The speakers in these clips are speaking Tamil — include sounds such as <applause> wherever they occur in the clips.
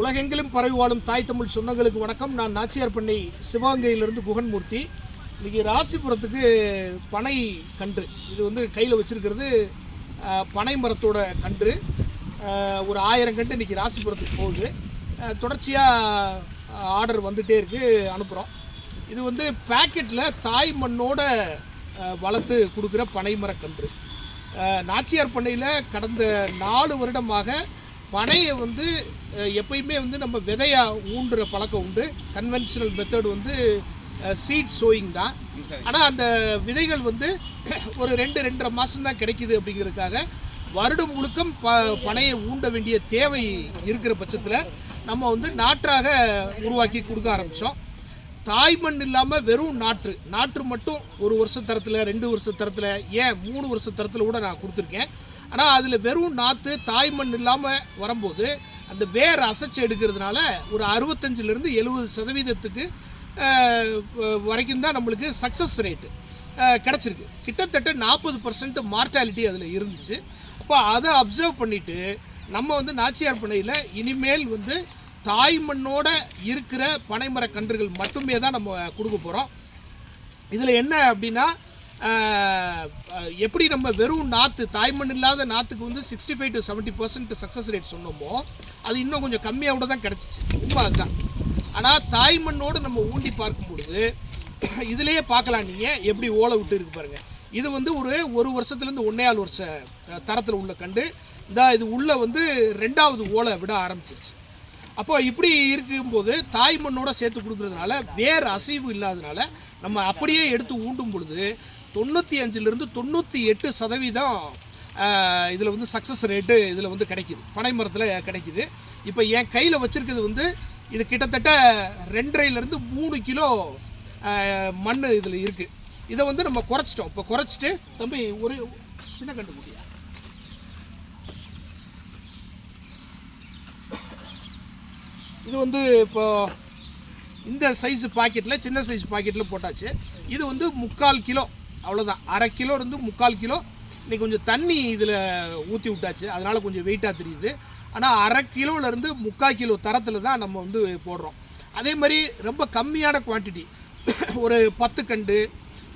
உலகெங்கிலும் பரவி வாழும் தாய் தமிழ் சொந்தங்களுக்கு வணக்கம். நான் நாச்சியார் பண்ணை சிவகங்கையிலிருந்து குகன்மூர்த்தி. இன்னைக்கு ராசிபுரத்துக்கு பனை கன்று. இது வந்து கையில் வச்சிருக்கிறது பனை மரத்தோட கன்று. ஒரு ஆயிரம் கன்று இன்னைக்கு ராசிபுரத்துக்கு போகுது. தொடர்ச்சியாக ஆர்டர் வந்துகிட்டே இருக்கு அனுப்புகிறோம் இது வந்து பேக்கெட்டில் தாய் மண்ணோட வளர்த்து கொடுக்குற பனை மரக்கன்று. நாச்சியார் பண்ணையில் கடந்த நாலு வருடமாக பனையை வந்து எப்பயுமே வந்து நம்ம விதையாக ஊண்டுற பழக்கம் உண்டு. கன்வென்ஷனல் மெத்தட் வந்து சீட் சோயிங் தான். ஆனால் அந்த விதைகள் வந்து <clears throat> ஒரு ரெண்டு ரெண்டரை மாதம் தான் அப்படிங்கிறதுக்காக வருடம் முழுக்கம் ப பனையை ஊண்ட வேண்டிய தேவை இருக்கிற பட்சத்தில் நம்ம வந்து நாற்றாக உருவாக்கி கொடுக்க ஆரம்பித்தோம் தாய்மண் இல்லாமல் வெறும் நாற்று. நாற்று மட்டும் ஒரு வருஷ தரத்தில் ரெண்டு வருஷ தரத்தில் ஏன் மூணு வருஷ தரத்தில் கூட நான் கொடுத்துருக்கேன். ஆனால் அதில் வெறும் நாற்று தாய்மண் இல்லாமல் வரும்போது அந்த வேர் அசைச்சு எடுக்கிறதுனால ஒரு அறுபத்தஞ்சிலிருந்து எழுபது சதவீதத்துக்கு வரைக்கும் தான் நம்மளுக்கு சக்ஸஸ் ரேட்டு கிடச்சிருக்கு. கிட்டத்தட்ட நாற்பது பர்சன்ட் மார்ட்டாலிட்டி அதில் இருந்துச்சு. அப்போ அதை அப்சர்வ் பண்ணிவிட்டு நம்ம வந்து நாச்சியார் பண்ணையில் இனிமேல் வந்து தாய் மண்ணோட இருக்கிற பனைமர கன்றுகள் மட்டுமே தான் நம்ம கொடுக்க போகிறோம் இதில் என்ன அப்படின்னா எப்படி நம்ம வெறும் நாற்று தாய்மண் இல்லாத நாற்றுக்கு வந்து sixty five to seventy percent success rate சொன்னோமோ அது இன்னும் கொஞ்சம் கம்மியாக கூட தான் கிடச்சிச்சு. உண்மை அதுதான். ஆனால் தாய்மண்ணோடு நம்ம ஊண்டி பார்க்கும் பொழுது இதுலேயே பார்க்கலாம் நீங்கள் எப்படி ஓலை விட்டு இருக்கு பாருங்கள் இது வந்து ஒரு ஒரு வருஷத்துலேருந்து ஒன்றையால் வருஷ தரத்தில் உள்ள கண்டு இந்த இது உள்ளே வந்து ரெண்டாவது ஓலை விட ஆரம்பிச்சிருச்சு. அப்போ இப்படி இருக்கும்போது தாய் மண்ணோட சேர்த்து கொடுக்கறதுனால வேர் அசைவு இல்லாதனால நம்ம அப்படியே எடுத்து ஊண்டும் பொழுது தொண்ணூற்றி அஞ்சுலேருந்து தொண்ணூற்றி எட்டு சதவீதம் இதில் வந்து சக்ஸஸ் ரேட்டு இதில் வந்து கிடைக்குது. பனை மரத்தில் கிடைக்குது. இப்போ என் கையில் வச்சுருக்கிறது வந்து இது கிட்டத்தட்ட ரெண்டரைலேருந்து மூணு கிலோ மண் இதில் இருக்குது இதை வந்து நம்ம குறைச்சிட்டோம். இப்போ குறைச்சிட்டு தம்பி ஒரு சின்ன கண்டு இது வந்து இப்போது இந்த சைஸ் பாக்கெட்டில் சின்ன சைஸ் பாக்கெட்டில் போட்டாச்சு. இது வந்து முக்கால் கிலோ அவ்வளோதான் அரை கிலோ இருந்து முக்கால் கிலோ. இன்றைக்கி கொஞ்சம் தண்ணி இதில் ஊற்றி விட்டாச்சு. அதனால் கொஞ்சம் வெயிட்டாக தெரியுது. ஆனால் அரை கிலோவிலேருந்து முக்கால் கிலோ தரத்தில் தான் நம்ம வந்து போடுறோம். அதே மாதிரி ரொம்ப கம்மியான குவான்டிட்டி ஒரு பத்து கண்டு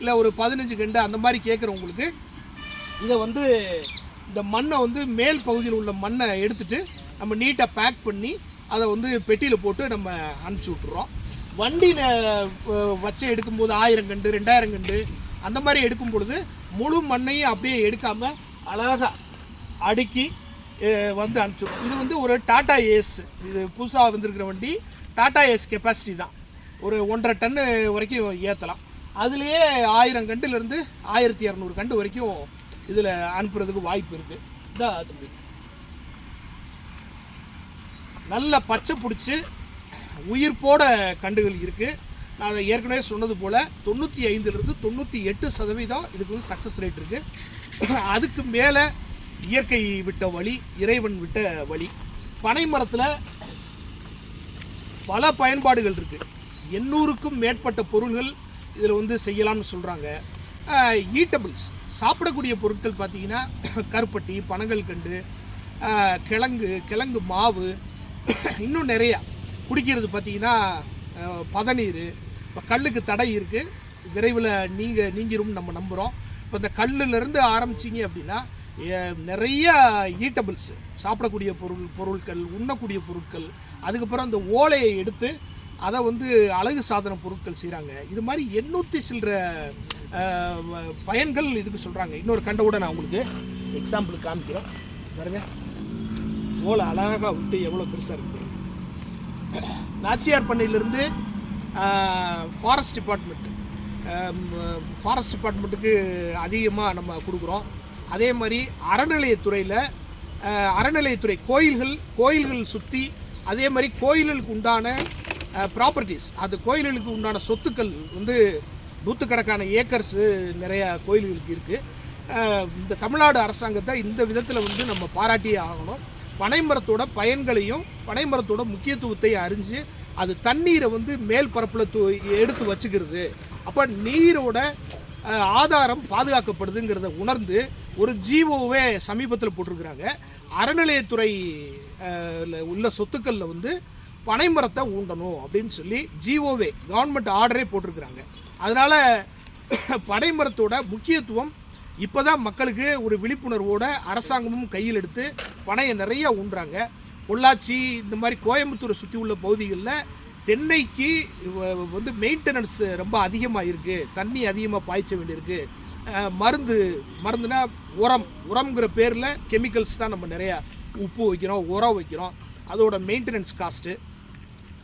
இல்லை ஒரு பதினஞ்சு கண்டு அந்த மாதிரி கேட்குறவங்களுக்கு இதை வந்து இந்த மண்ணை வந்து மேல் பகுதியில் உள்ள மண்ணை எடுத்துகிட்டு நம்ம நீட்டாக பேக் பண்ணி அதை வந்து பெட்டியில் போட்டு நம்ம அனுப்பிச்சி விட்ருறோம் வண்டியில் வச்சு எடுக்கும்போது ஆயிரம் கண்டு ரெண்டாயிரம் கண்டு அந்த மாதிரி எடுக்கும் பொழுது முழு மண்ணையும் அப்படியே எடுக்காமல் அழகாக அடுக்கி வந்து அனுப்பிச்சோம் இது வந்து ஒரு டாட்டா ஏஸ். இது புதுசாக வந்திருக்கிற வண்டி. டாட்டா ஏஸ் கெப்பாசிட்டி தான். ஒரு ஒன்றரை டன்னு வரைக்கும் ஏற்றலாம் அதுலேயே ஆயிரம் கண்டுலேருந்து ஆயிரத்தி இரநூறு கண்டு வரைக்கும் இதில் அனுப்புறதுக்கு வாய்ப்பு இருக்குது இதான் தம்பி நல்ல பச்சை பிடிச்சி உயிர்ப்போட கண்டுகள் இருக்குது நான் அதை ஏற்கனவே சொன்னது போல் தொண்ணூற்றி ஐந்துலேருந்து தொண்ணூற்றி எட்டு சதவீதம் இதுக்கு வந்து சக்ஸஸ் ரேட் இருக்குது அதுக்கு மேலே இயற்கை விட்ட வழி இறைவன் விட்ட வழி. பனை மரத்தில் பல பயன்பாடுகள் இருக்குது எண்ணூறுக்கும் மேற்பட்ட பொருள்கள் இதில் வந்து செய்யலாம்னு சொல்கிறாங்க ஈட்டபிள்ஸ் சாப்பிடக்கூடிய பொருட்கள் பார்த்திங்கன்னா கருப்பட்டி பனங்கள் கண்டு கிழங்கு கிழங்கு மாவு <coughs> இன்னும் நிறையா. குடிக்கிறது பார்த்தீங்கன்னா பதநீர் இப்போ கல்லுக்கு தடை இருக்குது விரைவில் நீங்கள் நீங்கிரும் நம்ம நம்புகிறோம் இப்போ இந்த கல்லுலேருந்து ஆரம்பிச்சிங்க அப்படின்னா நிறைய ஈட்டபிள்ஸ் சாப்பிடக்கூடிய பொருள் பொருட்கள் உண்ணக்கூடிய பொருட்கள் அதுக்கப்புறம் அந்த ஓலையை எடுத்து அதை வந்து அழகு சாதன பொருட்கள் செய்கிறாங்க இது மாதிரி எண்ணூற்றி சில்லற பயன்கள் இதுக்கு சொல்கிறாங்க இன்னொரு கண்டவுடன் நான் உங்களுக்கு எக்ஸாம்பிள் காமிக்கிறேன். பாருங்கள் ஓலை அழகாக விட்டு எவ்வளோ பெருசாக இருக்குது நாச்சியார் பண்ணையிலேருந்து ஃபாரஸ்ட் டிபார்ட்மெண்ட் ஃபாரஸ்ட் டிபார்ட்மெண்ட்டுக்கு அதிகமாக நம்ம கொடுக்குறோம். அதே மாதிரி அறநிலையத்துறையில் அறநிலையத்துறை கோயில்கள் கோயில்கள் சுற்றி அதே மாதிரி கோயில்களுக்கு உண்டான ப்ராப்பர்ட்டிஸ் அது கோயில்களுக்கு உண்டான சொத்துக்கள் வந்து நூற்றுக்கணக்கான ஏக்கர்ஸு நிறையா கோயில்களுக்கு இருக்குது இந்த தமிழ்நாடு அரசாங்கத்தை இந்த விதத்தில் வந்து நம்ம பாராட்டியே ஆகணும். பனைமரத்தோட பயன்களையும் பனைமரத்தோட முக்கியத்துவத்தை அறிஞ்சு அது தண்ணீரை வந்து மேல் பரப்பில் து எடுத்து வச்சுக்கிறது. அப்போ நீரோட ஆதாரம் பாதுகாக்கப்படுதுங்கிறத உணர்ந்து ஒரு ஜீவோவே சமீபத்தில் போட்டிருக்கிறாங்க. அறநிலையத்துறை உள்ள சொத்துக்களில் வந்து பனைமரத்தை ஊண்டணும் அப்படின்னு சொல்லி ஜிஓவே கவர்மெண்ட் ஆர்டரே போட்டிருக்கிறாங்க. அதனால் பனைமரத்தோட முக்கியத்துவம் இப்போ தான் மக்களுக்கு ஒரு விழிப்புணர்வோட அரசாங்கமும் கையில் எடுத்து பனையை நிறைய ஊன்றாங்க. பொள்ளாச்சி இந்த மாதிரி கோயம்புத்தூரை சுற்றி உள்ள பகுதிகளில் தென்னைக்கு வ- வந்து மெயின்டெனன்ஸ் ரொம்ப அதிகமாக இருக்குது தண்ணி அதிகமாக பாய்ச்ச வேண்டியிருக்கு. மருந்து மருந்துனா உரம் உரம்ங்கிற பேரில் கெமிக்கல்ஸ் தான் நம்ம நிறையா உப்பு வைக்கிறோம் உரம் வைக்கிறோம். அதோட மெயின்டெனன்ஸ் காஸ்ட்டு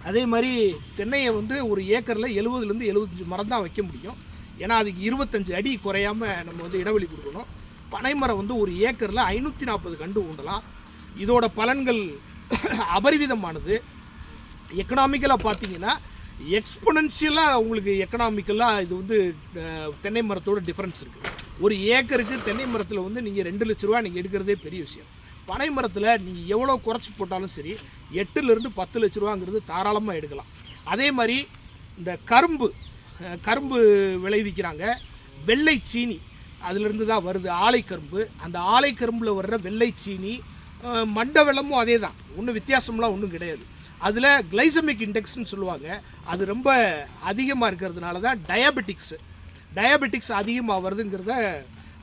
அதே மாதிரி தென்னையை வந்து ஒரு ஏக்கரில் எழுபதுலேருந்து எழுபத்தஞ்சு மரம் தான் வைக்க முடியும். ஏன்னா அதுக்கு இருபத்தஞ்சு அடி குறையாம நம்ம வந்து இடைவெளி கொடுக்கணும். பனைமரம் வந்து ஒரு ஏக்கரில் ஐநூற்றி நாற்பது கண்டு ஊண்டலாம். இதோட பலன்கள் <coughs> அபரிவிதமானது. எக்கனாமிக்கலாக பார்த்தீங்கன்னா எக்ஸ்பொனன்ஷியலாக உங்களுக்கு எக்கனாமிக்கலாக இது வந்து தென்னை மரத்தோட டிஃப்ரென்ஸ் இருக்குது ஒரு ஏக்கருக்கு தென்னை மரத்தில் வந்து நீங்கள் ரெண்டு லட்ச ரூபா நீங்கள் எடுக்கிறதே பெரிய விஷயம். பனை மரத்தில் நீங்கள் எவ்வளோ குறைச்சி போட்டாலும் சரி எட்டுலேருந்து பத்து லட்ச ரூபாங்கிறது தாராளமாக எடுக்கலாம். அதே மாதிரி இந்த கரும்பு கரும்பு விளைவிக்கிறாங்க. வெள்ளை சீனி அதிலிருந்து தான் வருது ஆலைக்கரும்பு அந்த ஆலைக்கரும்பில் வர்ற வெள்ளை சீனி மண்ட வெள்ளமும் அதே தான். ஒன்றும் வித்தியாசம்லாம் ஒன்றும் கிடையாது. அதில் கிளைசமிக் இண்டெக்ஸ்னு சொல்லுவாங்க. அது ரொம்ப அதிகமாக இருக்கிறதுனால தான் டயபெட்டிக்ஸு டயபெட்டிக்ஸ் அதிகமாக வருதுங்கிறத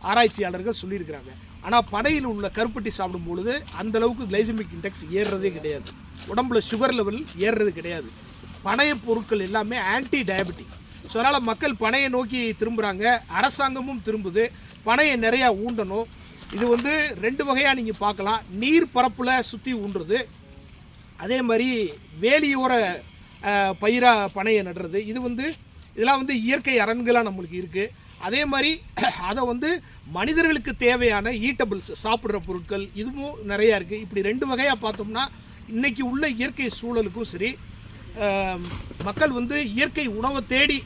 ஆராய்ச்சியாளர்கள் சொல்லியிருக்கிறாங்க. ஆனால் பனையில் உள்ள கருப்பட்டி சாப்பிடும் பொழுது அந்த அளவுக்கு கிளைசமிக் இண்டெக்ஸ் ஏறுறதே கிடையாது. உடம்புல சுகர் லெவல் ஏறுறது கிடையாது. பனைய பொருட்கள் எல்லாமே ஆன்டி டயபெட்டிக் ஸோ அதனால் மக்கள் பனையை நோக்கி திரும்புகிறாங்க அரசாங்கமும் திரும்புது. பனையை நிறையா ஊண்டணும். இது வந்து ரெண்டு வகையாக நீங்கள் பார்க்கலாம். நீர் பரப்பில் சுற்றி ஊன்றுறது அதே மாதிரி வேலியோர பயிராக பனையை நடுறது. இது வந்து இதெல்லாம் வந்து இயற்கை அரண்களாக நம்மளுக்கு இருக்குது அதே மாதிரி அதை வந்து மனிதர்களுக்கு தேவையான ஈட்டபிள்ஸ் சாப்பிட்ற பொருட்கள் இதுவும் நிறையா இருக்குது இப்படி ரெண்டு வகையாக பார்த்தோம்னா இன்றைக்கி உள்ள இயற்கை சூழலுக்கும் சரி மக்கள் வந்து இயற்கை உணவை தேடி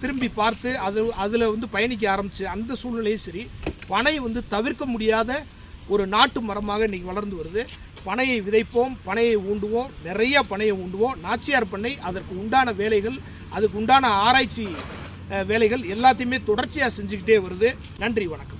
திரும்பி பார்த்து அது அதில் வந்து பயணிக்க ஆரம்பிச்சு அந்த சூழ்நிலையும் சரி பனை வந்து தவிர்க்க முடியாத ஒரு நாட்டு மரமாக இன்னைக்கு வளர்ந்து வருது. பனையை விதைப்போம் பனையை ஊண்டுவோம் நிறைய பனையை ஊண்டுவோம். நாச்சியார் பண்ணை அதற்கு உண்டான வேலைகள் அதுக்கு உண்டான ஆராய்ச்சி வேலைகள் எல்லாத்தையுமே தொடர்ச்சியாக செஞ்சுக்கிட்டே வருது. நன்றி வணக்கம்.